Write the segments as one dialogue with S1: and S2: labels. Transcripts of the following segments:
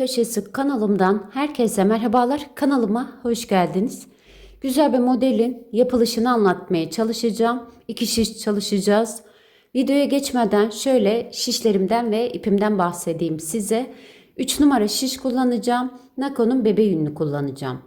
S1: Köşesi kanalımdan herkese merhabalar. Kanalıma hoş geldiniz. Güzel bir modelin yapılışını anlatmaya çalışacağım. İki şiş çalışacağız. Videoya geçmeden şöyle şişlerimden ve ipimden bahsedeyim size. 3 numara şiş kullanacağım. Nako'nun bebe yününü kullanacağım.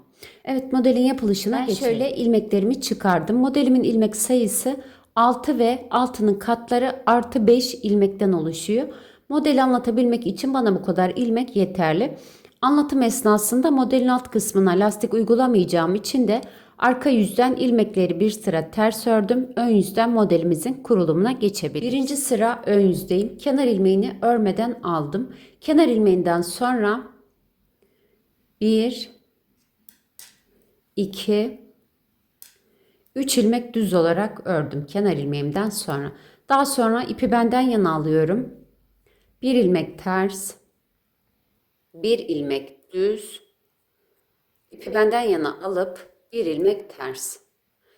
S1: Evet modelin yapılışına
S2: Ben
S1: geçelim. şöyle ilmeklerimi çıkardım. Modelimin ilmek sayısı 6 ve altının katları artı 5 ilmekten oluşuyor. Modeli anlatabilmek için bana bu kadar ilmek yeterli. Anlatım esnasında modelin alt kısmına lastik uygulamayacağım için de arka yüzden ilmekleri bir sıra ters ördüm. Ön yüzden modelimizin kurulumuna geçebiliriz. Birinci sıra ön yüzdeyim. Kenar ilmeğini örmeden aldım. Kenar ilmeğinden sonra 1 2 3 ilmek düz olarak ördüm kenar ilmeğimden sonra. Daha sonra ipi benden yana alıyorum. Bir ilmek ters, bir ilmek düz, ipi benden yana alıp bir ilmek ters.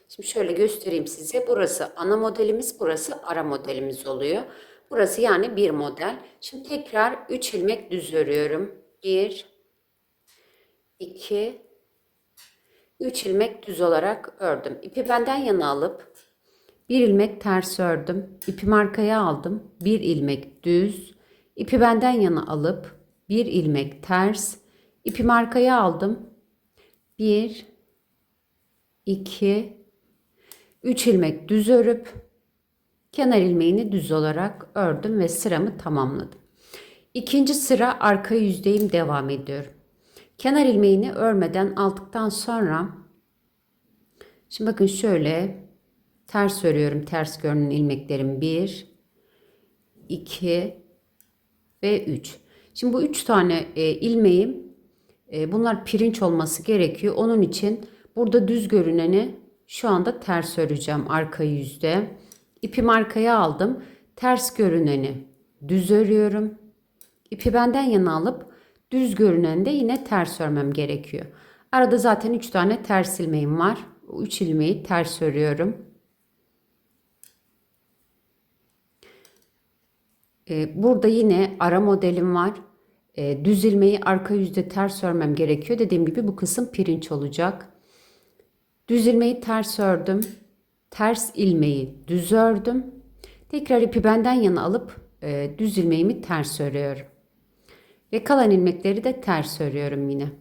S1: Şimdi şöyle göstereyim size. Burası ana modelimiz, burası ara modelimiz oluyor. Burası yani bir model. Şimdi tekrar 3 ilmek düz örüyorum. 1 2 3 ilmek düz olarak ördüm. İpi benden yana alıp bir ilmek ters ördüm. İpimi arkaya aldım. Bir ilmek düz. İpi benden yana alıp bir ilmek ters. İpimi arkaya aldım. 1 2 3 ilmek düz örüp kenar ilmeğini düz olarak ördüm ve sıramı tamamladım. İkinci sıra arka yüzdeyim devam ediyorum. Kenar ilmeğini örmeden aldıktan sonra şimdi bakın şöyle ters örüyorum. Ters görünen ilmeklerim 1 2 ve 3. Şimdi bu 3 tane e, ilmeğim e, bunlar pirinç olması gerekiyor. Onun için burada düz görüneni şu anda ters öreceğim arka yüzde. İpimi arkaya aldım. Ters görüneni düz örüyorum. İpi benden yana alıp düz görünende yine ters örmem gerekiyor. Arada zaten 3 tane ters ilmeğim var. 3 ilmeği ters örüyorum. Burada yine ara modelim var. Ee, düz ilmeği arka yüzde ters örmem gerekiyor. Dediğim gibi bu kısım pirinç olacak. Düz ilmeği ters ördüm. Ters ilmeği düz ördüm. Tekrar ipi benden yana alıp e, düz ilmeğimi ters örüyorum. Ve kalan ilmekleri de ters örüyorum yine.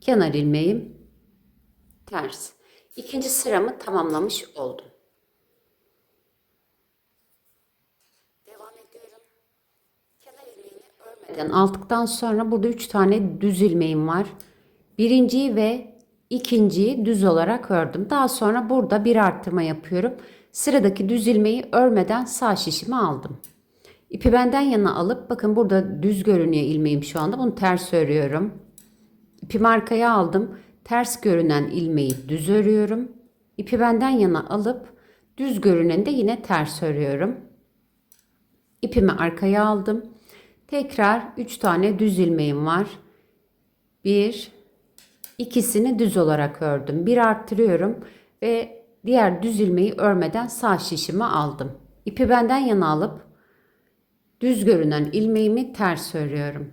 S1: Kenar ilmeğim ters. İkinci sıramı tamamlamış oldum. Devam ediyorum. Aldıktan sonra burada 3 tane düz ilmeğim var. Birinciyi ve ikinciyi düz olarak ördüm. Daha sonra burada bir arttırma yapıyorum. Sıradaki düz ilmeği örmeden sağ şişimi aldım. İpi benden yana alıp bakın burada düz görünüyor ilmeğim şu anda. Bunu ters örüyorum. İpimi arkaya aldım. Ters görünen ilmeği düz örüyorum. İpi benden yana alıp düz görüneni de yine ters örüyorum. İpimi arkaya aldım. Tekrar 3 tane düz ilmeğim var. 1 ikisini düz olarak ördüm. Bir arttırıyorum ve diğer düz ilmeği örmeden sağ şişimi aldım. İpi benden yana alıp Düz görünen ilmeğimi ters örüyorum.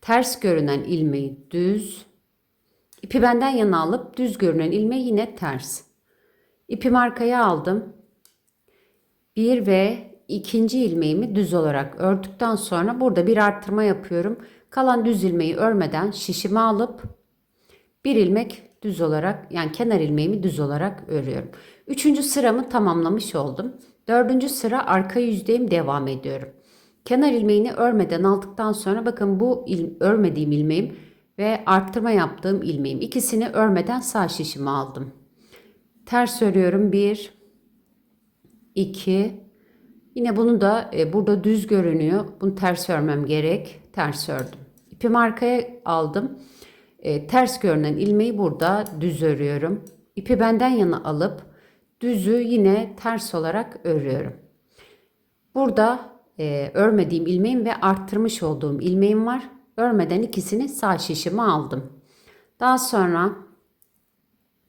S1: Ters görünen ilmeği düz. İpi benden yana alıp düz görünen ilmeği yine ters. İpimi arkaya aldım. Bir ve ikinci ilmeğimi düz olarak ördükten sonra burada bir arttırma yapıyorum. Kalan düz ilmeği örmeden şişimi alıp bir ilmek düz olarak yani kenar ilmeğimi düz olarak örüyorum. Üçüncü sıramı tamamlamış oldum. Dördüncü sıra arka yüzdeyim devam ediyorum. Kenar ilmeğini örmeden aldıktan sonra bakın bu il, örmediğim ilmeğim ve arttırma yaptığım ilmeğim. İkisini örmeden sağ şişimi aldım. Ters örüyorum. Bir, iki. Yine bunu da e, burada düz görünüyor. Bunu ters örmem gerek. Ters ördüm. İpimi arkaya aldım. E, ters görünen ilmeği burada düz örüyorum. İpi benden yana alıp düzü yine ters olarak örüyorum. Burada e, örmediğim ilmeğim ve arttırmış olduğum ilmeğim var. Örmeden ikisini sağ şişime aldım. Daha sonra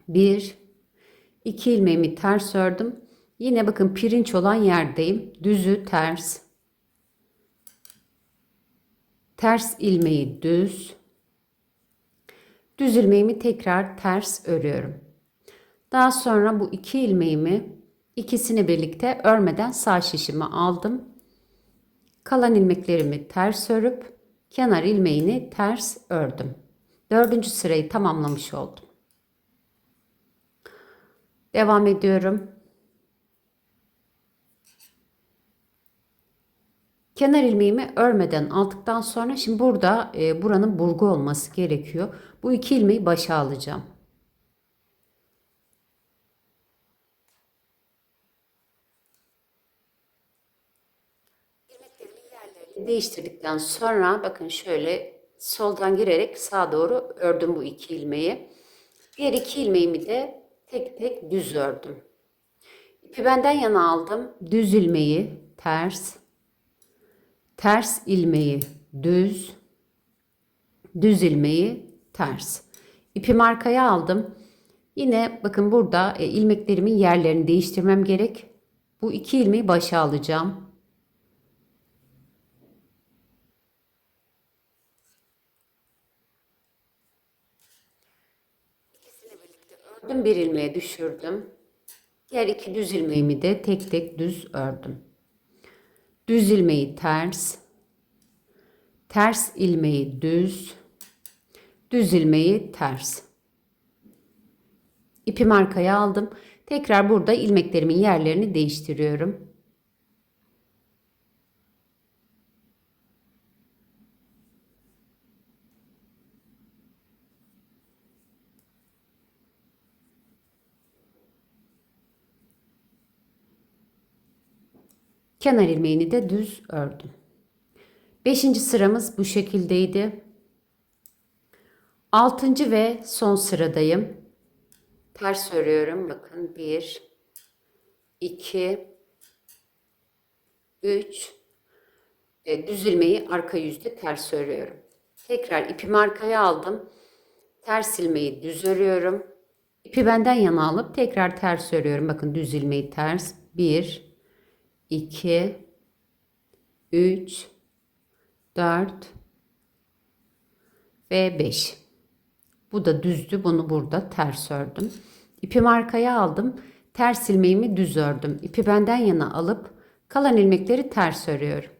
S1: bir, iki ilmeğimi ters ördüm. Yine bakın pirinç olan yerdeyim. Düzü ters. ters ilmeği düz, düz ilmeğimi tekrar ters örüyorum. Daha sonra bu iki ilmeğimi ikisini birlikte örmeden sağ şişimi aldım. Kalan ilmeklerimi ters örüp kenar ilmeğini ters ördüm. Dördüncü sırayı tamamlamış oldum. Devam ediyorum. Kenar ilmeğimi örmeden aldıktan sonra şimdi burada e, buranın burgu olması gerekiyor. Bu iki ilmeği başa alacağım. Değiştirdikten sonra bakın şöyle soldan girerek sağa doğru ördüm bu iki ilmeği. Diğer iki ilmeğimi de tek tek düz ördüm. İpi benden yana aldım. Düz ilmeği ters, ters ilmeği düz, düz ilmeği ters. İpimi arkaya aldım. Yine bakın burada e, ilmeklerimin yerlerini değiştirmem gerek. Bu iki ilmeği başa alacağım. Ördüm. Bir ilmeğe düşürdüm. Diğer iki düz ilmeğimi de tek tek düz ördüm. Düz ilmeği ters, ters ilmeği düz, düz ilmeği ters. İpimi arkaya aldım. Tekrar burada ilmeklerimin yerlerini değiştiriyorum. Kenar ilmeğini de düz ördüm. Beşinci sıramız bu şekildeydi. Altıncı ve son sıradayım. Ters örüyorum. Bakın bir, iki, üç. E, düz ilmeği arka yüzde ters örüyorum. Tekrar ipimi arkaya aldım. Ters ilmeği düz örüyorum. İpi benden yana alıp tekrar ters örüyorum. Bakın düz ilmeği ters. Bir, 2 3 4 ve 5. Bu da düzdü. Bunu burada ters ördüm. İpimi arkaya aldım. Ters ilmeğimi düz ördüm. İpi benden yana alıp kalan ilmekleri ters örüyorum.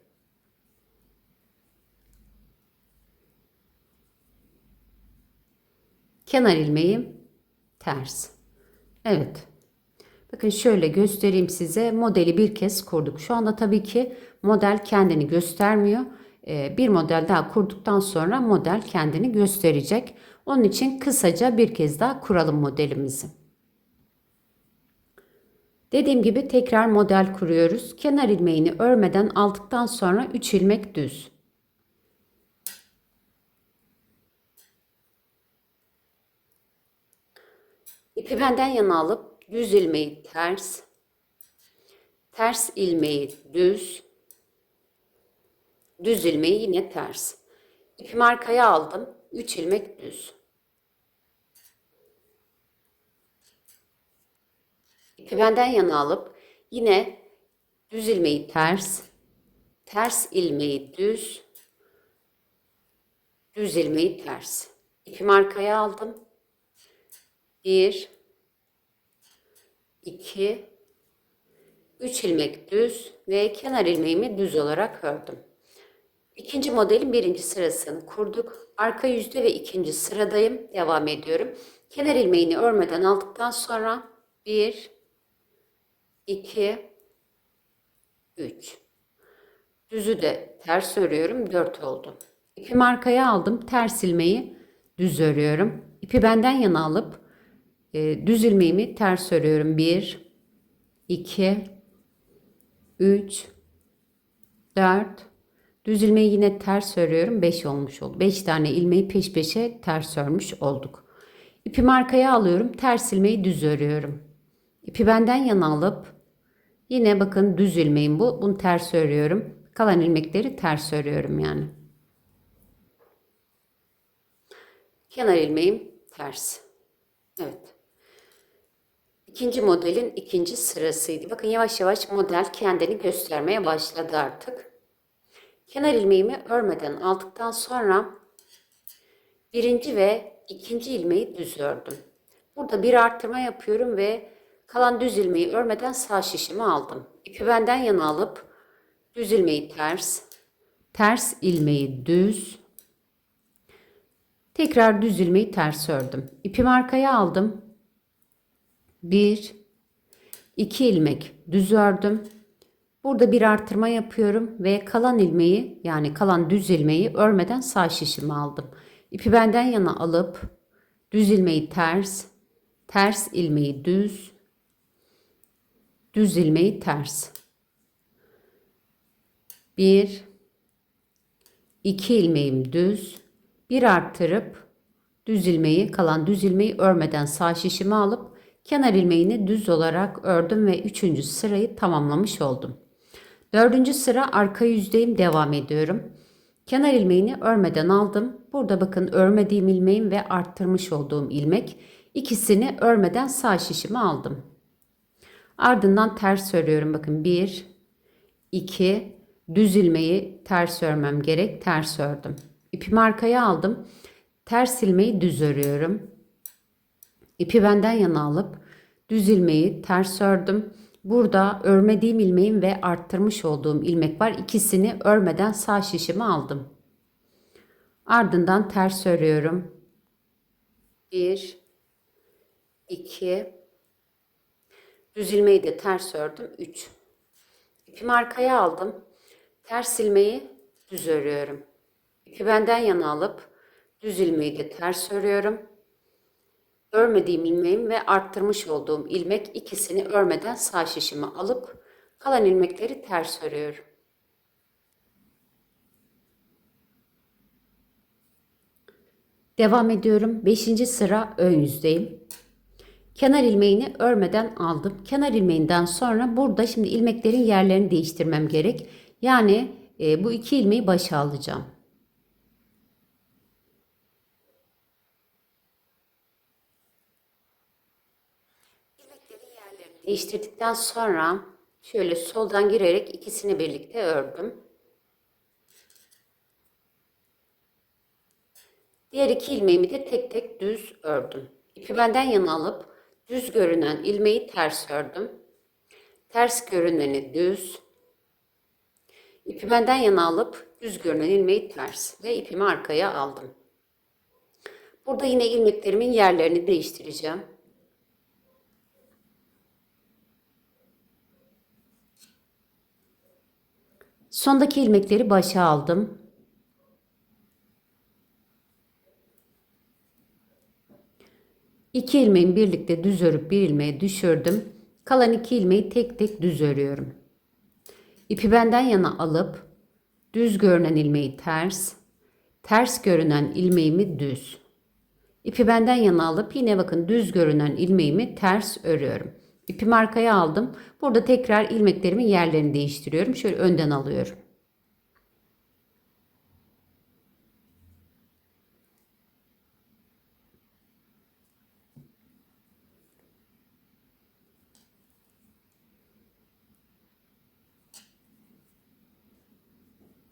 S1: Kenar ilmeğim ters. Evet. Bakın şöyle göstereyim size. Modeli bir kez kurduk. Şu anda tabii ki model kendini göstermiyor. Ee, bir model daha kurduktan sonra model kendini gösterecek. Onun için kısaca bir kez daha kuralım modelimizi. Dediğim gibi tekrar model kuruyoruz. Kenar ilmeğini örmeden aldıktan sonra 3 ilmek düz. İpi benden yana alıp düz ilmeği ters, ters ilmeği düz, düz ilmeği yine ters. İpimi arkaya aldım. 3 ilmek düz. İpi benden yana alıp yine düz ilmeği ters, ters ilmeği düz, düz ilmeği ters. İpimi arkaya aldım. 1 2 3 ilmek düz ve kenar ilmeğimi düz olarak ördüm. İkinci modelin birinci sırasını kurduk. Arka yüzde ve ikinci sıradayım. Devam ediyorum. Kenar ilmeğini örmeden aldıktan sonra 1 2 3 Düzü de ters örüyorum. 4 oldu. İpimi arkaya aldım. Ters ilmeği düz örüyorum. İpi benden yana alıp e, düz ilmeğimi ters örüyorum. 1 2 3 4 Düz ilmeği yine ters örüyorum. 5 olmuş oldu. 5 tane ilmeği peş peşe ters örmüş olduk. İpimi arkaya alıyorum. Ters ilmeği düz örüyorum. İpi benden yana alıp yine bakın düz ilmeğim bu. Bunu ters örüyorum. Kalan ilmekleri ters örüyorum yani. Kenar ilmeğim ters. İkinci modelin ikinci sırasıydı. Bakın yavaş yavaş model kendini göstermeye başladı artık. Kenar ilmeğimi örmeden aldıktan sonra birinci ve ikinci ilmeği düz ördüm. Burada bir arttırma yapıyorum ve kalan düz ilmeği örmeden sağ şişimi aldım. İpi benden yana alıp düz ilmeği ters, ters ilmeği düz, tekrar düz ilmeği ters ördüm. İpimi arkaya aldım. Bir, iki ilmek düz ördüm. Burada bir artırma yapıyorum ve kalan ilmeği yani kalan düz ilmeği örmeden sağ şişimi aldım. İpi benden yana alıp düz ilmeği ters, ters ilmeği düz, düz ilmeği ters. Bir, iki ilmeğim düz, bir arttırıp düz ilmeği kalan düz ilmeği örmeden sağ şişimi alıp kenar ilmeğini düz olarak ördüm ve üçüncü sırayı tamamlamış oldum. Dördüncü sıra arka yüzdeyim devam ediyorum. Kenar ilmeğini örmeden aldım. Burada bakın örmediğim ilmeğim ve arttırmış olduğum ilmek. İkisini örmeden sağ şişimi aldım. Ardından ters örüyorum. Bakın 1, 2, düz ilmeği ters örmem gerek. Ters ördüm. İpimi arkaya aldım. Ters ilmeği düz örüyorum. İpi benden yana alıp düz ilmeği ters ördüm. Burada örmediğim ilmeğim ve arttırmış olduğum ilmek var. İkisini örmeden sağ şişimi aldım. Ardından ters örüyorum. 1 2 Düz ilmeği de ters ördüm. 3 İpimi arkaya aldım. Ters ilmeği düz örüyorum. İpi benden yana alıp düz ilmeği de ters örüyorum. Örmediğim ilmeğim ve arttırmış olduğum ilmek ikisini örmeden sağ şişime alıp kalan ilmekleri ters örüyorum. Devam ediyorum. 5. sıra ön yüzdeyim. Kenar ilmeğini örmeden aldım. Kenar ilmeğinden sonra burada şimdi ilmeklerin yerlerini değiştirmem gerek. Yani e, bu iki ilmeği başa alacağım. Değiştirdikten sonra şöyle soldan girerek ikisini birlikte ördüm. Diğer iki ilmeğimi de tek tek düz ördüm. İpi benden yana alıp düz görünen ilmeği ters ördüm. Ters görüneni düz. İpi benden yana alıp düz görünen ilmeği ters ve ipimi arkaya aldım. Burada yine ilmeklerimin yerlerini değiştireceğim. Sondaki ilmekleri başa aldım. İki ilmeğimi birlikte düz örüp bir ilmeğe düşürdüm. Kalan iki ilmeği tek tek düz örüyorum. İpi benden yana alıp düz görünen ilmeği ters, ters görünen ilmeğimi düz. İpi benden yana alıp yine bakın düz görünen ilmeğimi ters örüyorum. İpimi arkaya aldım. Burada tekrar ilmeklerimin yerlerini değiştiriyorum. Şöyle önden alıyorum.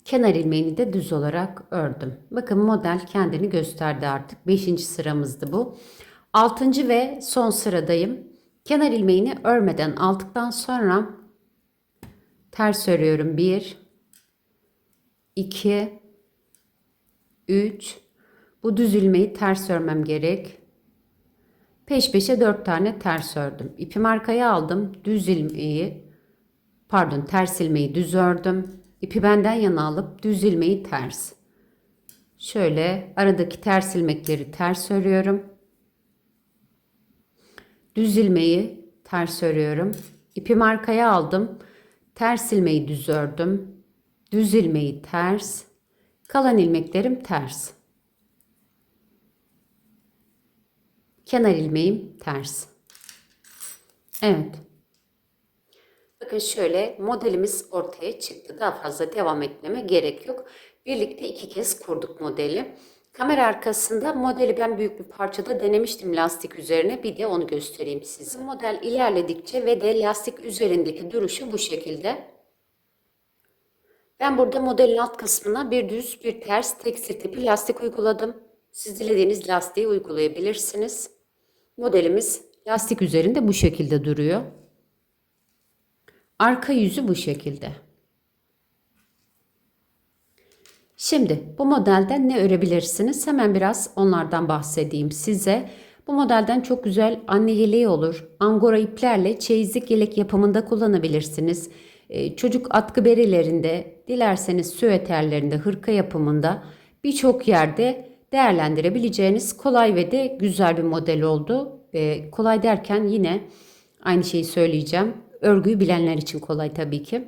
S1: Kenar ilmeğini de düz olarak ördüm. Bakın model kendini gösterdi artık. 5. sıramızdı bu. 6. ve son sıradayım. Kenar ilmeğini örmeden aldıktan sonra ters örüyorum. 1 2 3 Bu düz ilmeği ters örmem gerek. Peş peşe 4 tane ters ördüm. İpimi arkaya aldım. Düz ilmeği pardon ters ilmeği düz ördüm. İpi benden yana alıp düz ilmeği ters. Şöyle aradaki ters ilmekleri ters örüyorum. Düz ilmeği ters örüyorum. İpimi arkaya aldım. Ters ilmeği düz ördüm. Düz ilmeği ters. Kalan ilmeklerim ters. Kenar ilmeğim ters. Evet. Bakın şöyle modelimiz ortaya çıktı. Daha fazla devam etmeme gerek yok. Birlikte iki kez kurduk modeli. Kamera arkasında modeli ben büyük bir parçada denemiştim lastik üzerine. Bir de onu göstereyim size. Model ilerledikçe ve de lastik üzerindeki duruşu bu şekilde. Ben burada modelin alt kısmına bir düz bir ters tekstil tipi lastik uyguladım. Siz dilediğiniz lastiği uygulayabilirsiniz. Modelimiz lastik üzerinde bu şekilde duruyor. Arka yüzü bu şekilde. Şimdi bu modelden ne örebilirsiniz? Hemen biraz onlardan bahsedeyim size. Bu modelden çok güzel anne yeleği olur. Angora iplerle çeyizlik yelek yapımında kullanabilirsiniz. Ee, çocuk atkı berilerinde, dilerseniz süveterlerinde, hırka yapımında birçok yerde değerlendirebileceğiniz kolay ve de güzel bir model oldu. Ee, kolay derken yine aynı şeyi söyleyeceğim. Örgüyü bilenler için kolay tabii ki.